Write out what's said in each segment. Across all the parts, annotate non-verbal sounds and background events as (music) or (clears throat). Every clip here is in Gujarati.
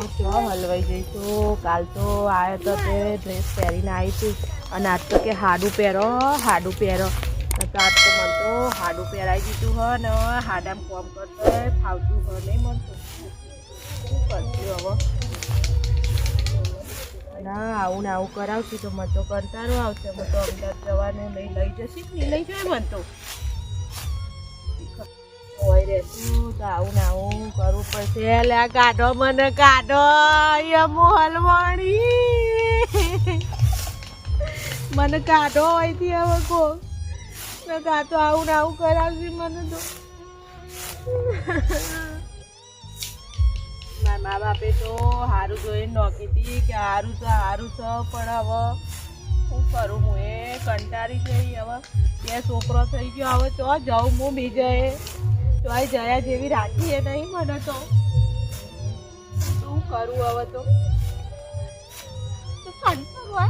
હલવાઈ જઈશું કાલ તો આવ્યો તો તે ડ્રેસ પહેરીને આવી હતી. અને આજ તો કે હાડું પહેરો હાડું પહેરો. તો આજ તો મને તો હાડું પહેરાવી દીધું હ ને હાડામ કોમ કરતો ફાવતું હ નહીં મળતું. શું કરશું હવે? ના, આવું ને આવું કરાવશું તો મને તો કંટાળો આવશે. મને તો અમદાવાદ જવાને નહીં લઈ જશે લઈ જાય મને તો? હોય રહેશું તો આવું ને પડશે એટલે કાઢો મને કાઢો યમુ હલવાણી મને કાઢો અહીંથી હવે કો ને કાતો આવું ને આવું કરાવશે મને તો. મારા મા બાપે તો સારું જોઈને નોકી હતી કે સારું તો સારું છે પણ હવે શું કરું, હું એ કંટાળી જઈ હવે બે છોકરો થઈ ગયો, હવે તો જાઉં, હું બીજે તોય જયા જેવી રાખી એ નહીં મને તો. શું કરું હવે તો? તો કંટાળો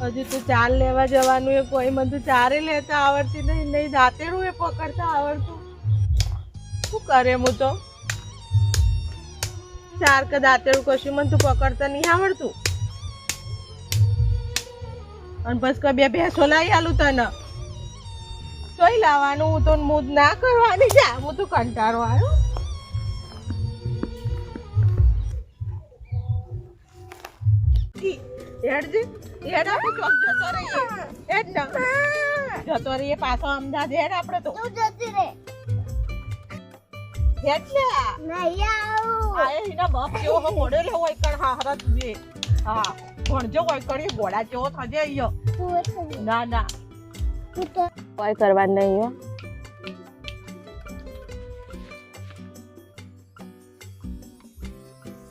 હજુ તો ચાર લેવા જવાનું એ કોઈ મને તો ચારે લેતા આવડતી નહીં નહીં દાંતેડું એ પકડતા આવડતું. શું કરે હું તો? ચાર કે દાંતેડું કશું મને તો પકડતા નહીં આવડતું. અને બસ કોઈ બે ભેંસો લાવી આલું તને. જોઈ લાવવાનું હું તો મૂદ ના કરવાની છે. હું તો કંટાળો આવ્યો. હેડ હેડ આપણે ચોક જતો રહીએ. હેડ ને જતો રહીએ પાછો અમદાવાદ. હેડ આપણે તો. હેડ છે. આ એના બાપ જેવો હો મોડેલો હોય કણ હા હરત બે હા. ભણજો હોય કણી ઘોડા જેવો થજે અહીંયા ના ના. કોઈ કરવા નહીં હો.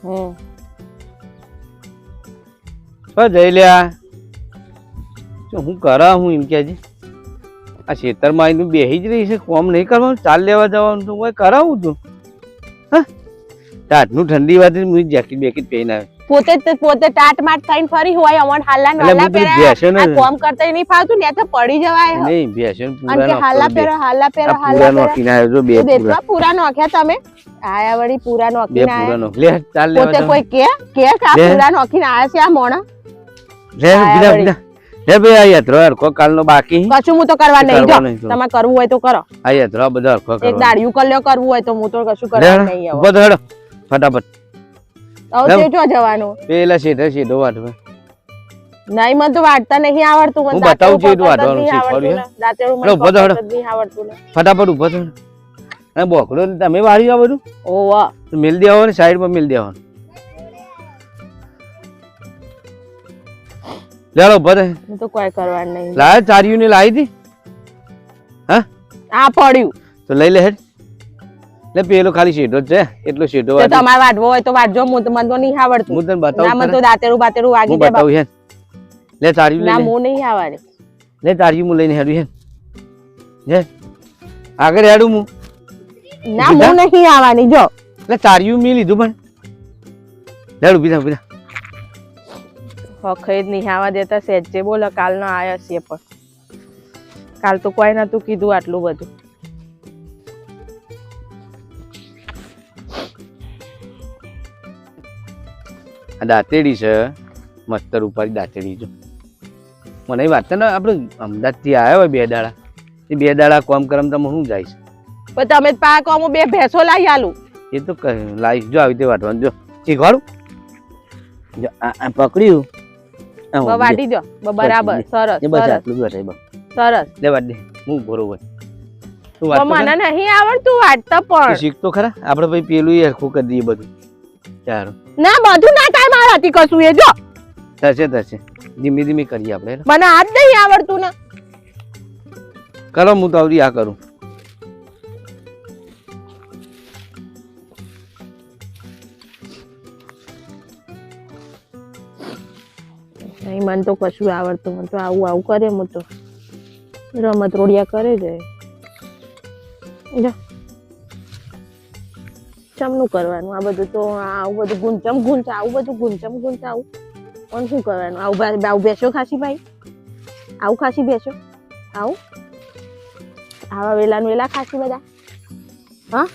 હમ. તો જઈ લ્યા શું હું કરા હું એમ કે આ ખેતરમાં આવીને બેસી જ રહી છે કોમ નહીં કરવાનું ચાલ લેવા જવાનું તો કોઈ કરાવું તું. હા? રાતનું ઠંડી વાત હું જેકેટ બેકેટ પહેરીને આવ્યો. પોતે પોતે ટાટ માટ થઈને ફરી હોય અમણ હાલા હાલા હું ને. આ કોમ કરતા નહીં ફાવતું ને તો પડી જવાય. નહીં ભેંસો ને અને કે હાલા પહેરો હાલા પહેરો હાલા પૂરા નોખી ના જો બે પૂરા. પૂરા નોખ્યા તમે? આયા વળી પૂરા નોખી ના પૂરા નોખ લે ચાલ લે પોતે કોઈ કે કે કે આ. પૂરા નોખીને આયા છે આ મોણા? લે બીજા બીજા લે ભાઈ આ યાત્રો હરખો કાલનો બાકી. કશું હું તો કરવા નહીં. જો કરવા નહીં તો. તમારે કરવું હોય તો કરો. આ યાત્રો બધા હરખો એક કરવાનો. દાડિયું કલ્યો કરવું હોય તો હું તો કશું કરવા નહીં આવો. ઊભો ફટાફટ. હવે. તે જવાનું? પેલા સીધે સીધો વાટ નહીં મને તો વાટતા નહીં આવડતું. મને બતાવું છું એટલું વાટવાનું પકડતા નહીં આવડતું મને હેડો, ઊભો થો હેડો. પકડતા જ નહીં આવડતું ફટાફટ ઊભો થો. અને બોકડો તમે વાળી આ બધું? ઓવા. મિલ દેવાનો ને સાઈડમાં મિલ દેવાનો લેડો બધે હું તો કોઈ કરવાનું નહીં. લાય ચારિયું ને લાવી હતી આ પડ્યું. તો લઈ લે હેડ. લે પેલો ખાલી શેઢો જ છે. એટલો શેઢો તો તમારે વાટવો હોય તો વાટજો હું તો મને તો નહીં આવડતું. હું તને ના મને તો દાંતેડું બાતેરું વાગી હું જાય. બતાવું હેડ લે ચારિયું ના હું નહીં આવડે. લે તારી હું લઈને હેડું હે. જે આગળ હેડું હું. ના હું નહીં આવવાની જો. લે ચારિયું મી લીધું પણ. લેડ ઊભી થા ઊભી થા. નહીં આવવા દેતા સેજે બોલો કાલનો આયો છે પણ. કાલ તો કોઈ નતું કીધું આટલું બધું. આ દાંતેડી છે. મસ્તર ઉપાડી દાંતેડી જો મને વાત છે ને આપણે અમદાવાદથી આવ્યા હોય બે દાડા. એ બે દાડા કોમ કરમ તમે શું જાય છે. પણ તમે પા કોમ બે ભેંસો લાવી આલું એ તો લાવીશ જો આવી રીતે વાટવાનું. જો શીખવાડું જો આ પકડ્યું. વાટી દો. બરાબર. સરસ બસ સરસ. આટલું જ સરસ. લે વાટ દે. હું બરોબર મને નહીં આવડતું વાટતા પણ. શીખતો ખરા. આપણે ભાઈ પેલું હરખું કરી દઈએ બધું. સારું ના બધું ના થાય મારાથી કશું એ જો. થશે થશે. ધીમે ધીમે કરીએ આપણે મને આજ નહીં આવડતું ને. કરો હું તો આવડી આ કરું. નહીં મને તો કશું આવડતું મને તો આવું આવું કરે હું તો રમત રોડિયા કરે જાય જો. ચમનું કરવાનું? આ બધું તો આવું બધું ગુંચમ ગુંચ, આવું બધું ગુંચમ ગુંચ આવું. પણ શું કરવાનું? આવું આવું બેસો ખાસી ભાઈ. આવું ખાસી બેસો. આવું. આવા વેલાનું વેલા ખાસી બધા. હા?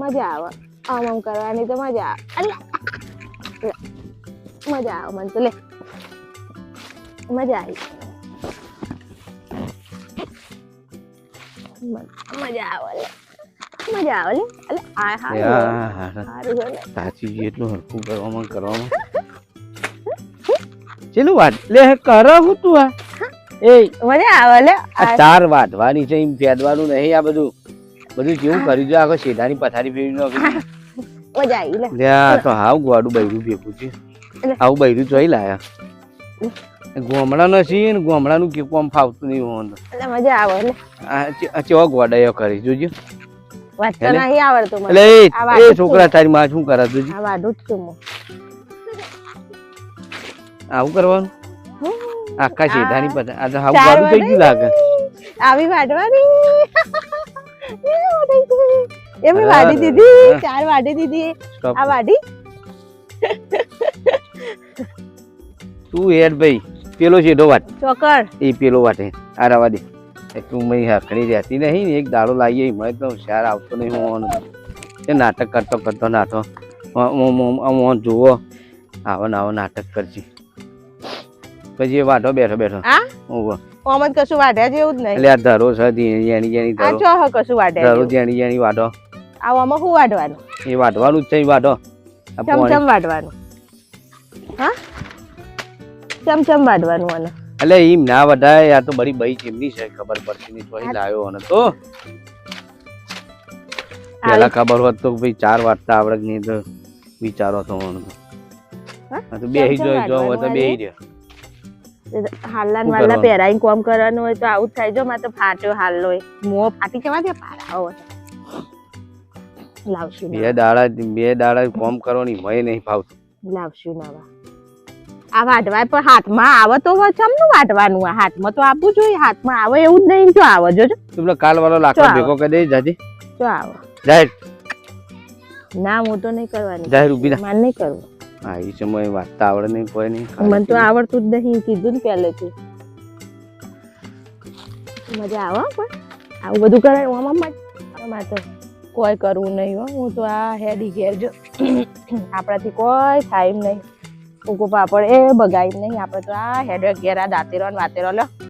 મજા આવે. આમ આમ કરવાની તો મજા આવે! મજા આવે મને તો લે. મજા આવી. મજા આવે મજા આવે લે આ હારું યાર હારું છે લે. સાચી એટલું હરખું કરવામાં કરવામાં. ચેલું વાત? લે કર હું તું આ? એ. મજા આવે લે આ ચાર વાટવાની છે એમ ફેદવાનું નહીં આ બધું. બધું જેવું કરી દો આખો શેઢાની પથારી ફેરવી નો મજા આવી લે. લે તો હાવ ગોડું બૈરું ભેગું છે. એટલે? આવું બૈરું જોઈ લાયા. ગોમડા નથી ને ગોમડાનું કે કોમ ફાવતું નહીં હોય એટલે મજા આવે લે. આ ચે- ચેવા ગોડાયો કરી જોજો. વાંચતા નહીં આવડતું મને. એટલે એ- આ વાત એ જ છોકરા તારી માં શું કરે જોજો આ વાડું જ છું હું આવું કરવાનું? આખા શેઢાની પથારી આ તો હાવ ચાર થઈ ગયું લાગે. આવી વાડવાની એ દીધી. મેં અરે, દીધી. ચાર વાડી દીધી. આ વાડી તું હેડ ભાઈ પેલો શેઢો વાટ. ચોકર એ પેલો વાટે. આ રવા દે. એ મેં હકડી રહેતી નહીં એક દાડો લાવીએ મને તો હોશિયાર આવતો નહીં હું એ નાટક કરતો કરતો નાટો. હું જુઓ. આવો ને આવો નાટક કરજી. પછી એ વાઢો બેઠો બેઠો. ઓહો. ઓમ કશું વાઢ્યા જેવું જ નહીં? એટલે આ ધરો છે જેણી આ ધરો કશું વાઢ્યા ધરો જેણી જેણી વાઢો. આ આમાં શું વાઢવાનું? એ વાઢવાનું જ છે પોણી. ચમચમ વાઢવાનું. હા? ચમચમ વાઢવાનું અને એટલે એમ ના વઢાય આ તો બધી બઈ ચીમની છે ખબર પડતી નહીં તો લાવ્યો અને તો. પેલા ખબર હોત તો ભાઈ ચાર વાટતા આવડે નહીં તો વિચારો તો તો. હા? આ તો બેહી ચમચમ જોઈ જો હોય તો બે રહ્યો. હાલના વાલા કરવાનું? કોમ કરવાનું હોય તો આવું જ થાય. જો મારે તો ફાટ્યો હાલ મોં ફાટી લાવશું બે દાડા બે દાડા કોમ કરવાની મય નહીં ફાવતું લાવશું નવા. આ વાટવા પણ હાથમાં આવે તો ચમનું વાટવાનું આ હાથમાં? તો આપવું જોઈએ હાથમાં આવે એવું જ નહીં જો આવે જોજો તું કાલ વાળો લાકડો. ભેગો કરી દે જાજી. જો આવે. જાહેર. ના હું તો નહીં કરવાની. જાહેર ઊભી ના માન નહીં કરવું. હા એ સમય વાંચતા આવડે નહીં કોઈ નહીં. મને તો આવડતું જ નહીં કીધું ને પહેલેથી. મજા આવે પણ. આવું બધું કરે આમાં મજા આમાં તો કોઈ કરવું નહીં હો. હું તો આ હેડી ઘેર જો. (clears throat) આપણાથી કોઈ થાય નહીં. કુકુ પાપડ. એ બગાઈ નહીં. આપણે તો આ હેડ ઘેર દાંતીરો ને વાતેરો લો.